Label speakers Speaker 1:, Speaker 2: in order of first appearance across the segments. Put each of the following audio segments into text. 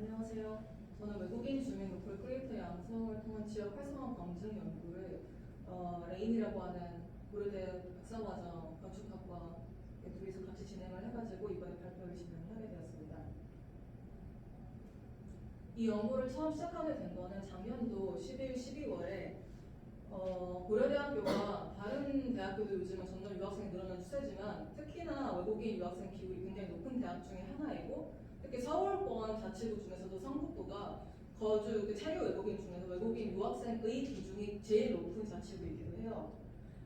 Speaker 1: 안녕하세요. 저는 외국인 주민 크리에이터 양성을 통한 지역 활성화 검증 연구를 어, 레인이라고 하는 고려대 박사과정 건축학과 둘이서 같이 진행을 해가지고 이번에 발표를 진행하게 되었습니다. 이 연구를 처음 시작하게 된 거는 작년도 11, 12월에 어, 고려대학교가 다른 대학교도 요즘은 점점 유학생이 늘어나는 추세지만 특히나 외국인 유학생 비율이 굉장히 높은 대학 중에 하나이고 특히 서울 권 자치구 중에서도 성북구가 거주 그 차류 외국인 중에서 외국인 유학생의 비중이 제일 높은 자치구이기도 해요.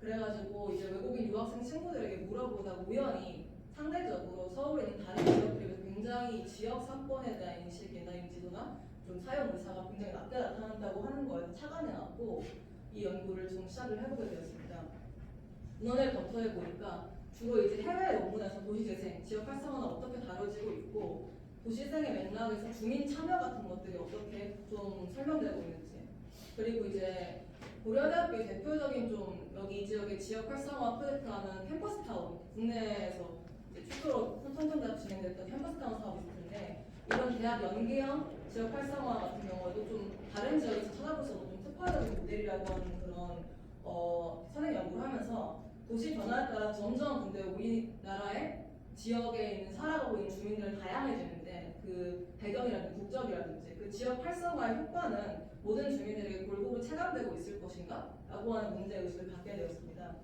Speaker 1: 그래가지고 이제 외국인 유학생 친구들에게 물어보다 우연히 상대적으로 서울에 있는 다른 비해서 굉장히 지역 상권에 대한 인식이나 인지도나 좀 사용 의사가 굉장히 낮게 나타난다고 하는 거에서 착안해갖고 이 연구를 좀 시작을 해보게 되었습니다. 문헌을 검토해 보니까 주로 이제 해외 논문에서 도시재생, 지역 활성화는 어떻게 다뤄지고 있고 도시재생의 맥락에서 주민 참여 같은 것들이 어떻게 좀 설명되고 있는지. 그리고 이제 고려대학교의 대표적인 좀 여기 이 지역의 지역 활성화 프로젝트하면 캠퍼스타운 국내에서 최초로 선천대학 진행됐던 캠퍼스타운 사업이 있을 텐데 이런 대학 연계형 지역 활성화 같은 경우에도 좀 다른 지역에서 없는 좀 특화적인 모델이라고 하는 그런 어, 선행 연구를 하면서 도시 변화에 따라 점점 근데 우리나라의 지역에 있는 살아가고 있는 주민들은 다양해지는데 그 배경이라든지 국적이라든지 그 지역 활성화의 효과는 모든 주민들에게 골고루 체감되고 있을 것인가? 라고 하는 문제의식을 갖게 되었습니다.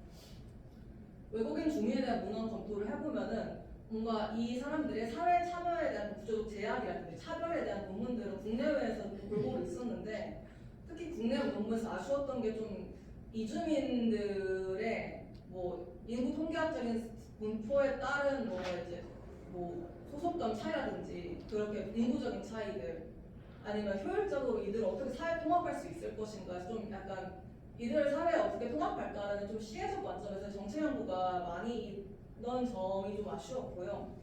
Speaker 1: 외국인 주민에 대한 문헌 검토를 해보면은 뭔가 이 사람들의 사회 참여에 대한 구조적 제약이라든지 차별에 대한 논문들은 국내외에서 골고루 있었는데 특히 국내 논문에서 아쉬웠던 게 좀 이주민들의 뭐 인구 통계학적인 분포에 따른 뭐 이제 뭐 소속감 차이라든지 그렇게 인구적인 차이들 아니면 효율적으로 이들을 어떻게 사회 통합할 수 있을 것인가 좀 약간 이들을 사회에 어떻게 통합할까라는 좀 시혜적 관점에서 정책 연구가 많이 있던 점이 좀 아쉬웠고요.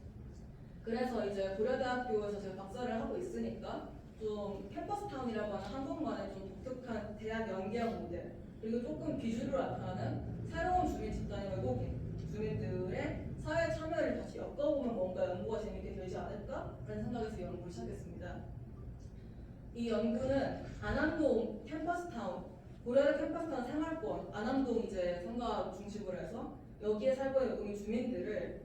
Speaker 1: 그래서 이제 고려대학교에서 제가 박사를 하고 있으니까 좀 캠퍼스타운이라고 하는 한국만의 좀 독특한 대학 연계형 모델 그리고 조금 비주류로 나타나는 새로운 주민 집단의 외국인 주민들의 사회 참여를 다시 엮어보면 뭔가 연구가 재밌게 되지 않을까라는 생각에서 이 연구를 시작했습니다. 이 연구는 안암동 캠퍼스타운 고려대 캠퍼스타운 생활권 안암동 이제 상가 중심으로 해서 여기에 살고 있는 주민들을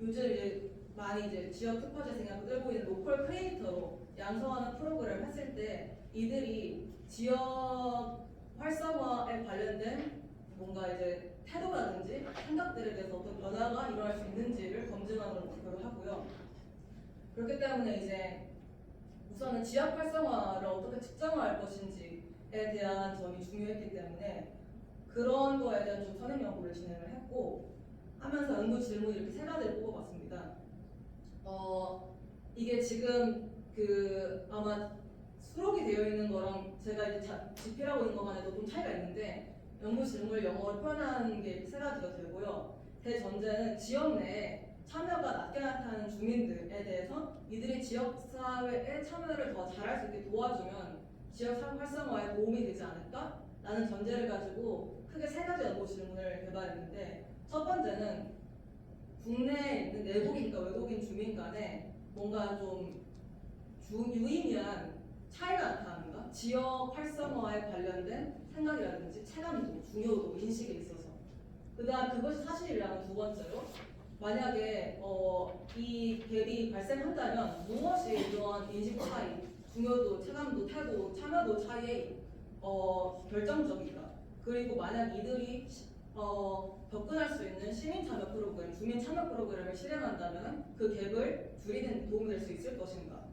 Speaker 1: 요즘 이제 많이 이제 지역 특화 재생하고 끌고 있는 로컬 크리에이터로 양성하는 프로그램을 했을 때 이들이 지역 활성화에 관련된 뭔가 이제 태도라든지 생각들에 대해서 어떤 변화가 일어날 수 있는지를 검증하는 걸 목표로 하고요. 그렇기 때문에 이제 우선은 지역 활성화를 어떻게 측정할 것인지에 대한 점이 중요했기 때문에 그런 거에 대한 좀 선행 연구를 진행을 했고 하면서 연구 질문 이렇게 세 가지를 뽑아봤습니다. 어 이게 지금 그 아마 수록이 되어 있는 거랑 제가 이제 자, 집필하고 있는 것만 해도 좀 차이가 있는데 연구 질문을 영어로 표현하는 게 세 가지가 되고요. 대전제는 지역 내에 참여가 낮게 나타나는 주민들에 대해서 이들이 지역 사회에 참여를 더 잘할 수 있게 도와주면 지역 사회 활성화에 도움이 되지 않을까? 라는 전제를 가지고 크게 세 가지 연구 질문을 개발했는데 첫 번째는 국내에 있는 내국인과 외국인 주민 간에 뭔가 좀 주, 유의미한 차이가 나타나는가? 지역 활성화에 관련된 생각이라든지 체감도, 중요도, 인식에 있어서 그 다음 그것이 사실이라면 두 번째로 만약에 어, 이 갭이 발생한다면 무엇이 이러한 인식 차이, 중요도, 체감도, 태도, 참여도 차이에 어, 결정적인가? 그리고 만약 이들이 시- 어, 접근할 수 있는 시민 참여 프로그램, 주민 참여 프로그램을 실행한다면 그 갭을 줄이는 데 도움이 될 수 있을 것인가?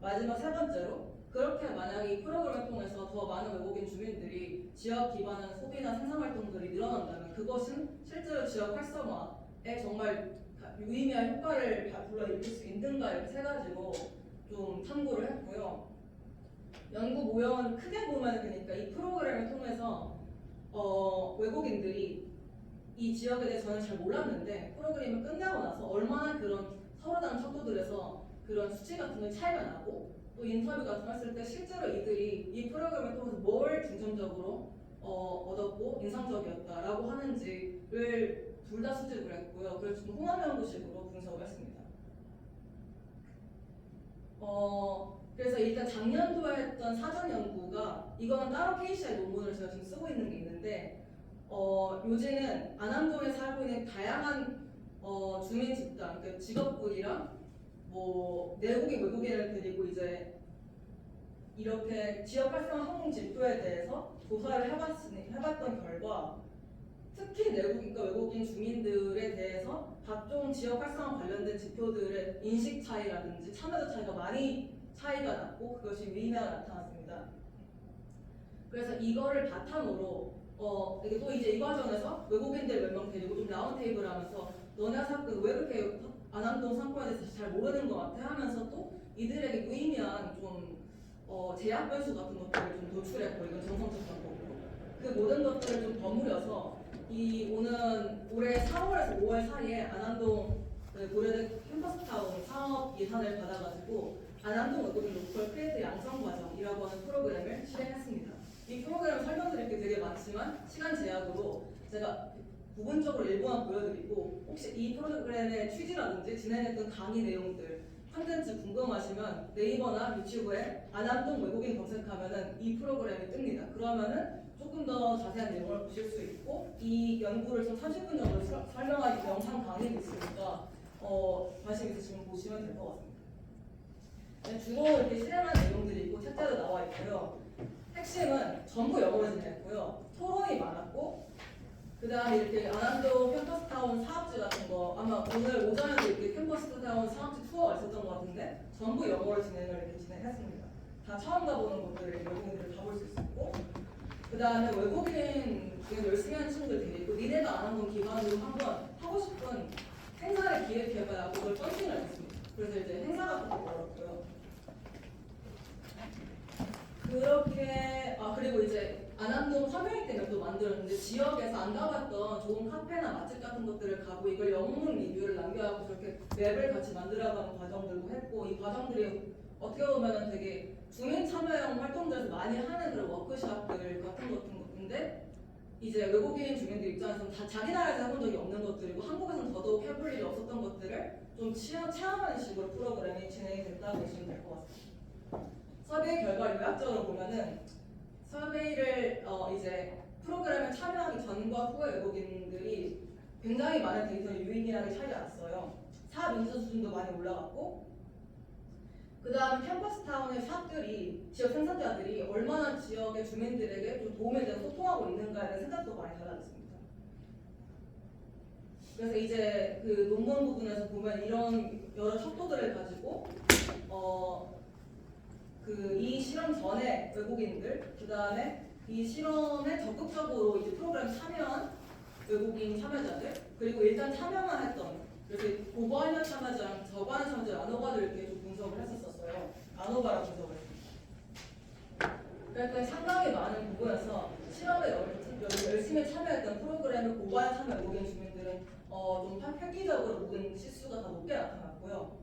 Speaker 1: 마지막 세 번째로 그렇게 만약에 이 프로그램을 통해서 더 많은 외국인 주민들이 지역 기반한 소비나 생산 활동들이 늘어난다면 그것은 실제로 지역 활성화에 정말 유의미한 효과를 다 불러일으킬 수 있는가 이렇게 세 가지로 좀 참고를 했고요. 연구 모형은 크게 보면 그러니까 이 프로그램을 통해서 어, 외국인들이 이 지역에 대해서 저는 잘 몰랐는데 프로그램을 끝나고 나서 얼마나 그런 서로 다른 척도들에서 그런 수치 같은 게 차이가 나고 또 인터뷰 같은 거 했을 때 실제로 이들이 이 프로그램을 통해서 뭘 중점적으로 어, 얻었고 인상적이었다라고 하는지를 둘 다 수집을 했고요. 그래서 좀 홍합 연구식으로 분석을 했습니다. 어, 그래서 일단 작년도에 했던 사전 연구가 이거는 따로 KCI 논문을 제가 지금 쓰고 있는 게 있는데 어, 요즘은 안암동에 살고 있는 다양한 어, 주민 집단, 그러니까 직업군이랑 뭐 내국인 외국인을 데리고 이제 이렇게 지역 활성화 성공 지표에 대해서 조사를 해봤으니, 해봤 던 결과 특히 내국인과 외국인 주민들에 대해서 각종 지역 활성화 관련된 지표들의 인식 차이라든지 참여도 차이가 많이 차이가 났고 그것이 위인하게 나타났습니다. 그래서 이거를 바탕으로 어 또 이제 이 과정에서 외국인들 몇 명 데리고 좀 라운드 테이블 하면서 너네 학교 왜 그렇게 안암동 상권에 대해서 잘 모르는 것 같아 하면서 또 이들에게 무의미한 좀 어, 제약 변수 같은 것들을 좀 노출했고 이건 정성적 방법으로 그 모든 것들을 좀 버무려서 이 오는 올해 4월에서 5월 사이에 안암동 그 고려대 캠퍼스타운 사업 예산을 받아가지고 안암동 외국인 로컬 크리에이터 양성 과정이라고 하는 프로그램을 실행했습니다. 이 프로그램 설명드릴 게 되게 많지만 시간 제약으로 제가 부분적으로 일부만 보여드리고 혹시 이 프로그램의 취지라든지 진행했던 강의 내용들 컨텐츠 궁금하시면 네이버나 유튜브에 안암동 외국인 검색하면은 이 프로그램이 뜹니다. 그러면은 조금 더 자세한 내용을 보실 수 있고 이 연구를 좀 30분 정도 설- 설명한 영상 강의도 있으니까 어, 관심 있으시면 보시면 될 것 같습니다. 네, 주로 이렇게 실행한 내용들이 있고 책자도 나와 있고요. 핵심은 전부 영어로 진행했고요. 토론이 많았고 그 다음에 이렇게 안암동 캠퍼스타운 사업지 같은 거 아마 오늘 오전에도 이렇게 캠퍼스타운 사업지 투어가 있었던 것 같은데 전부 영어로 진행을 이렇게 진행했습니다. 다 처음 가보는 곳들을 외국인들 가볼 수 있었고 그 다음에 외국인 중에 열심히 하는 친구들 되게 있고 니네가 안한 건 기반으로 한번 하고 싶은 행사를 기획해봐야 그걸 펀칭을 했습니다. 그래서 이제 행사 같은 거 열었고요. 그렇게 아 그리고 이제 안암동 커뮤니티 맵도 만들었는데 지역에서 안 가봤던 좋은 카페나 맛집 같은 것들을 가고 이걸 영문 리뷰를 남겨갖고 그렇게 맵을 같이 만들어가는 과정들도 했고 이 과정들이 어떻게 보면은 되게 주민 참여형 활동들에서 많이 하는 그런 워크숍들 같은 것인데 이제 외국인 주민들 입장에서는 다 자기 나라에서 해본 적이 없는 것들이고 한국에서는 더더욱 해볼 일이 없었던 것들을 좀 체험, 체험하는 식으로 프로그램이 진행이 됐다고 보시면 될 것 같습니다. 서베이 결과를 요약적으로 보면은 서베이를 어 이제 프로그램에 참여하기 전과 후의 외국인들이 굉장히 많은 데이터를 유의미하게 차이 났어요. 사업 인수 수준도 많이 올라갔고 그 다음 캠퍼스 타운의 샵들이 지역 생산자들이 얼마나 지역의 주민들에게 좀 도움이 되고 소통하고 있는가에 대한 생각도 많이 달라졌습니다. 그래서 이제 그 논문 부분에서 보면 이런 여러 척도들을 가지고 어 그 이 실험 전에 외국인들 그 다음에 이 실험에 적극적으로 이제 프로그램 참여한 외국인 참여자들 그리고 일단 참여만 했던 그래서 고관여 참여자랑 저관 참여자 나눠가지고 이렇게 좀 분석을 했었었어요. 나눠가라 분석을. 그러니까 상당히 많은 부분에서 실험에 열- 열심히 참여했던 프로그램을 고관 참여 외국인 주민들은 어, 좀 획기적으로 모든 실수가 다 높게 나타났고요.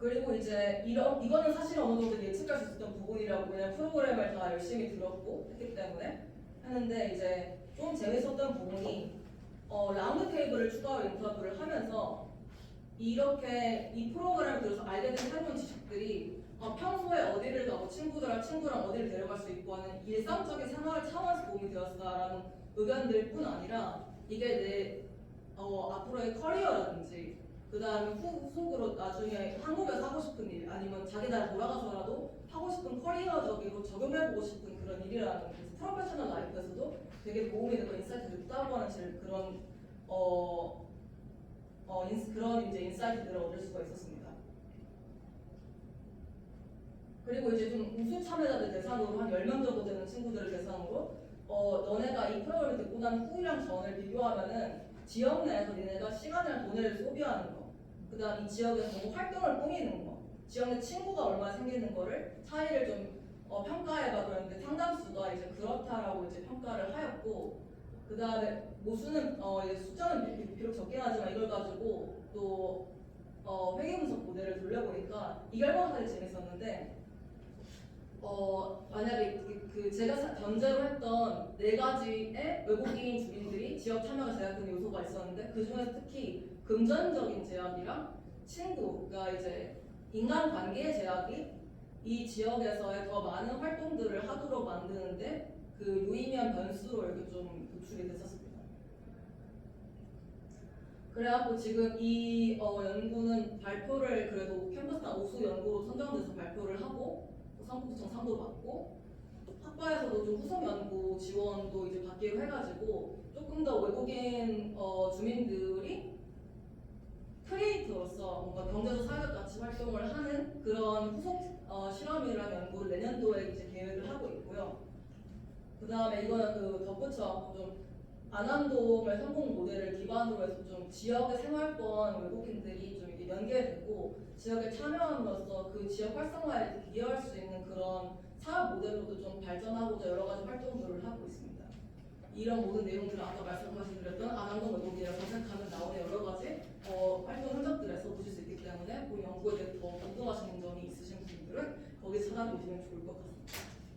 Speaker 1: 그리고 이제 이런 이거는 사실 어느 정도 예측할 수 있었던 부분이라고 그냥 프로그램을 다 열심히 들었고 했기 때문에 하는데 이제 좀 재밌었던 부분이 어, 라운드 테이블을 추가로 인터뷰를 하면서 이렇게 이 프로그램을 들어서 알게 된 새로운 지식들이 어, 평소에 어디를 가고 친구들랑 친구랑 어디를 데려갈 수 있고 하는 일상적인 생활 차원에서 도움이 되었다라는 의견들 뿐 아니라 이게 내 어, 앞으로의 커리어라든지 그 다음에 후속으로 나중에 한국에서 하고 싶은 일 아니면 자기 나라 돌아가서라도 하고 싶은 커리어적으로 적용해보고 싶은 그런 일이라는 그래서 프로페셔널 라이프에서도 되게 도움이 되고 인사이트를 있다고 하는 질- 그런 어, 어 인, 그런 이제 인사이트들을 얻을 수가 있었습니다. 그리고 이제 좀 우수 참여자들 대상으로 한 10명 정도 되는 친구들을 대상으로 어, 너네가 이 프로그램을 듣고 난 후랑 전을 비교하면은 지역 내에서 니네가 시간이랑 돈을 소비하는 거, 그 다음 이 지역에서 뭐 활동을 꾸미는 거, 지역 내 친구가 얼마나 생기는 거를 차이를 좀 어, 평가해봐 그랬는데 상당수가 이제 그렇다라고 이제 평가를 하였고, 그 다음에 모수는 어, 이제 숫자는 비- 비록 적긴 하지만 이걸 가지고 또 어, 회계 분석 모델을 돌려보니까 이 결과가 사실 재밌었는데 어 만약에 그, 그 제가 사- 전제로 했던 네 가지의 외국인 주민들이 지역 참여가 제약된 요소가 있었는데 그 중에서 특히 금전적인 제약이랑 친구가 이제 인간 관계 제약이 이 지역에서의 더 많은 활동들을 하도록 만드는데 그 유의미한 변수로 이렇게 좀 노출이 됐었습니다. 그래갖고 지금 이 어, 연구는 발표를 그래도 캠퍼스나 우수 연구로 선정돼서 발표를 하고 또 상부구청 상도 받고 학과에서도 좀 후속 연구 지원도 이제 받기로 해가지고 조금 더 외국인 어, 주민들이 크리에이터로서 뭔가 경제적 사회적 가치 활동을 하는 그런 후속 어, 실험이랑 연구를 내년도에 이제 계획을 하고 있고요. 그 다음에 이거는 그 덧붙여 좀 안암동을 성공 모델을 기반으로 해서 좀 지역의 생활권 외국인들이 좀 이렇게 연계되고 지역에 참여함으로써 그 지역 활성화에 기여할 수 있는 그런 사업 모델로도 좀 발전하고자 여러 가지 활동들을 하고 있습니다. 이런 모든 내용들을 아까 말씀하신 안암동 외국인을 검색하면 나오는 여러 가지 어, 활동 흔적들에서 보실 수 있기 때문에 그 연구에 대해 더 궁금하신 점이 있으신 분들은 거기 찾아보시면 좋을 것 같습니다.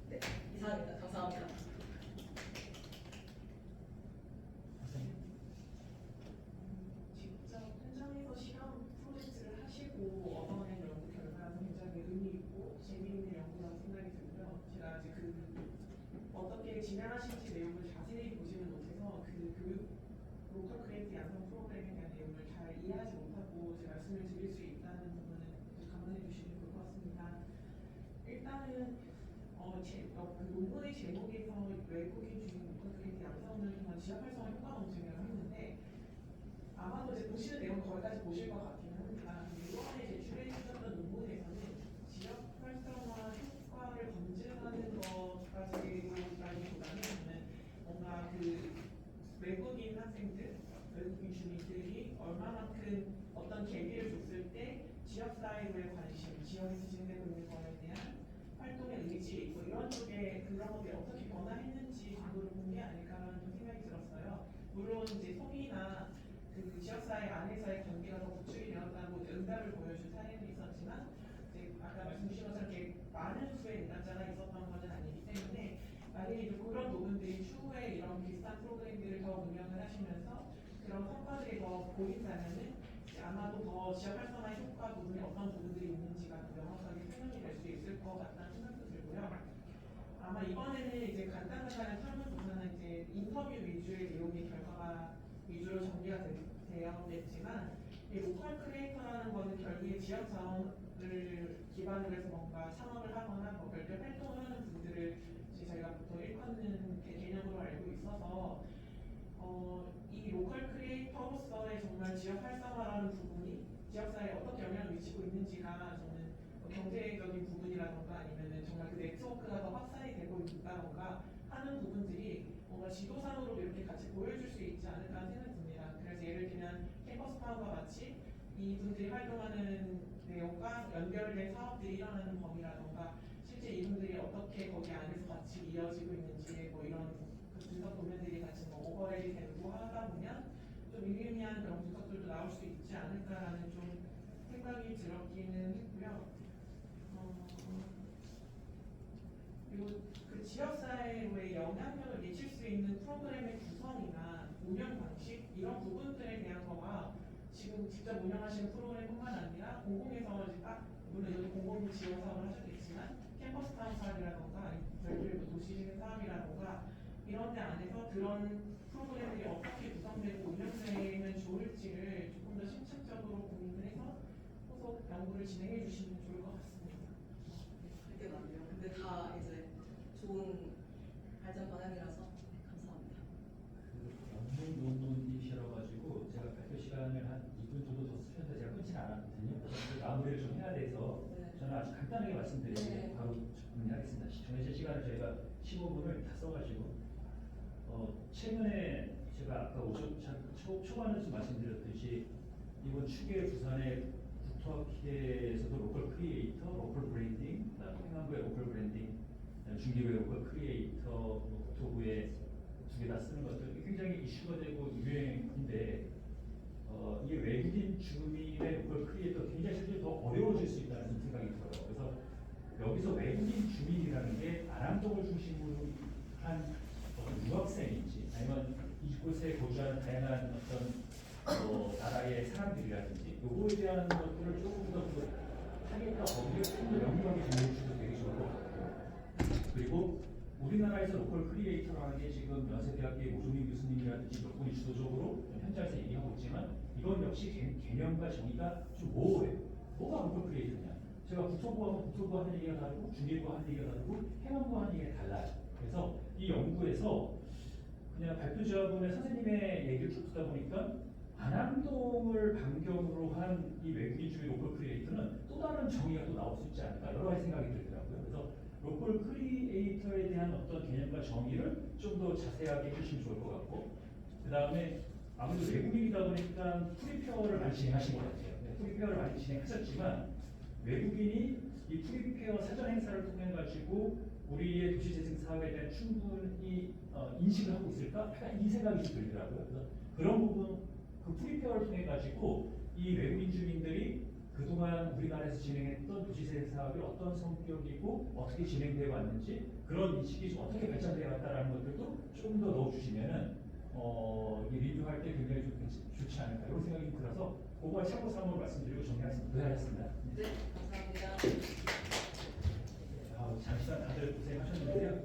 Speaker 1: 네, 이상입니다. 감사합니다.
Speaker 2: 직접 현장에서 실험 프로젝트를 하시고 얻어낸 연구 결과가 굉장히 의미 있고 재미있는 연구라고 생각이 들고요. 제가 아직 그 어떻게 진행하실지 내용을 자세히 보지는 못해서 그 교육 로컬 크리에이트 양성 프로그램에 대한 내용을 잘 이해하지 못하고 제 말씀을 드릴 수 있다는 부분은 좀 감안해 주시면 좋을 것 같습니다. 일단은 어, 제, 어, 그 논문의 제목에서 외국인 주민 로컬 크리에이트 양성을 통한 지역 활성화 효과 검증이라고 했는데 아마도 이제 보시는 내용 거기까지 보실 것 같기는 합니다. 근데 이번에 제출해 주셨던 논문에서는 지역 활성화 효과를 검증하는 것까지라기보다는 저는 뭔가 그 외국인 학생들, 외국인 주민들이 얼마만큼 어떤 계기를 줬을 때 지역 사회로의 관심, 지역에서 진행되고 있는 거에 대한 활동의 의지, 뭐 이런 쪽에 그런 것들이 어떻게 변화했는지 정도를 본 게 아닐까라는 좀 생각이 들었어요. 물론 이제 소비나 그 지역사회 안에서의 관계가 더 구축이 되었다고 이제 응답을 보여준 사례는 있었지만 이제 아까 말씀 주신 것처럼 이렇게 많은 수의 응답자가 있었던 것은 아니기 때문에 만약에 그런 부분들이 추후에 이런 비슷한 프로그램들을 더 운영을 하시면서 그런 성과들이 더 보인다면은 아마도 더 지역 활성화 효과 부분에 어떤 부분들이 있는지가 더 명확하게 설명이 될 수 있을 것 같다는 생각도 들고요. 아마 이번에는 이제 간단간단한 설문조사는 이제 인터뷰 위주의 내용의 결과가 위주로 되, 되어 됐지만 이 로컬 크리에이터라는 거는 결국에 지역 자원을 기반으로 해서 뭔가 창업을 하거나 뭐 별도 활동을 하는 분들을 저희가 보통 일컫는 개- 개념으로 알고 있어서 어, 이 로컬 크리에이터로서의 정말 지역 활성화라는 부분이 지역사회에 어떻게 영향을 미치고 있는지가 저는 뭐 경제적인 부분이라던가 아니면은 정말 그 네트워크가 더 확산이 되고 있다던가 하는 부분들이 뭔가 지도상으로 이렇게 같이 보여줄 수 있지 않을까 생각이. 그래서 예를 들면 캠퍼스 파워가 같이 이분들이 활동하는 내용과 연결된 사업들이 일어나는 범위라던가 실제 이분들이 어떻게 거기 안에서 같이 이어지고 있는지 뭐 이런 그 분석 도면들이 같이 뭐 오버랩이 되고 하다 보면 좀 유의미한 그런 분석들도 나올 수 있지 않을까라는 좀 생각이 들었기는 했고요. 어, 그리고 그 지역사회로의 영향력을 미칠 수 있는 프로그램의 구성이나 운영 방식 이런 부분들에 대한 거가 지금 직접 운영하시는 프로그램뿐만 아니라 공공에서 딱 물론 여기 공공 지원 사업을 하셨겠지만 캠퍼스 타운 사업이라던가 별도의 뭐 도시재생 사업이라던가 이런 데 안에서 그런 프로그램들이 어떻게 구성되고 운영되면 좋을지를 조금 더 심층적으로 고민을 해서 후속 연구를 진행해 주시면 좋을 것 같습니다.
Speaker 1: 되게 많네요. 근데 다 이제 좋은 발전 방향이라서
Speaker 3: 15분이셔 가지고 제가 발표 시간을 한 2분 정도 더 쓰면서 제가 끊진 않았거든요. 그 마무리를 좀 해야 돼서
Speaker 1: 네.
Speaker 3: 저는 아주 간단하게 말씀드리고
Speaker 1: 네.
Speaker 3: 바로 정리하겠습니다. 정해진 시간을 저희가 15분을 다 써가지고 어, 최근에 제가 아까 오전 초, 초반에서 말씀드렸듯이 이번 축에 부산의 국토학회에서도 로컬 크리에이터, 로컬 브랜딩, 횡안부의 로컬 브랜딩, 중기부의 로컬 크리에이터, 뭐 국토부의 두 개 다 쓰는 것들 굉장히 이슈가 되고 유행인데 어, 이게 외국인 주민의 걸 크리에이터 굉장히 실제 더 어려워질 수 있다는 생각이 들어요. 그래서 여기서 외국인 주민이라는 게 아랑동을 중심으로 한 어떤 유학생인지 아니면 이곳에 거주하는 다양한 어떤 어, 나라의 사람들이라든지 요거에 대한 것들을 조금 더 하겠다 거기에 좀더 영역이 되는 것도 되게 좋을 것 같고 그리고 확인해 대학의 오종민 교수님이라든지 몇 분이 주도적으로 현장에서 얘기하고 있지만 이건 역시 개, 개념과 정의가 좀 모호해요. 뭐가 로컬 크리에이터냐? 제가 국토부 하면 국토부 하는 얘기가 다르고 중계부 하는 얘기가 다르고 해관부 하는 얘기가 달라요. 그래서 이 연구에서 그냥 발표자분의 선생님의 얘기를 쭉 듣다 보니까 안암동을 반경으로 한 이 외국인 주의 로컬 크리에이터는 또 다른 정의가 또 나올 수 있지 않을까 여러 가지 생각이 들더라고요. 로컬 크리에이터에 대한 어떤 개념과 정의를 좀 더 자세하게 해주시면 좋을 것 같고 그 다음에 아무래도 외국인이다 보니까 프리페어를 많이 진행하신 것 같아요. 네, 프리페어를 많이 진행하셨지만 외국인이 이 프리페어 사전 행사를 통해 가지고 우리의 도시재생 사업에 대한 충분히 어, 인식을 하고 있을까? 약간 이 생각이 좀 들더라고요. 그래서 그런 부분 그 프리페어를 통해 가지고 이 외국인 주민들이 그동안 우리나라에서 진행했던 그 도시재생 사업이 어떤 성격이고 어떻게 진행되어 왔는지 그런 인식이 좀 어떻게 발전되어 왔다라는 것들도 조금 더 넣어주시면은 어, 리뷰할 때 굉장히 좀 좋지 않을까 이런 생각이 들어서 그거 참고 삼아 말씀드리고 정리하겠습니다. 네, 감사합니다.
Speaker 1: 아, 잠시만 다들 고생하셨는데요.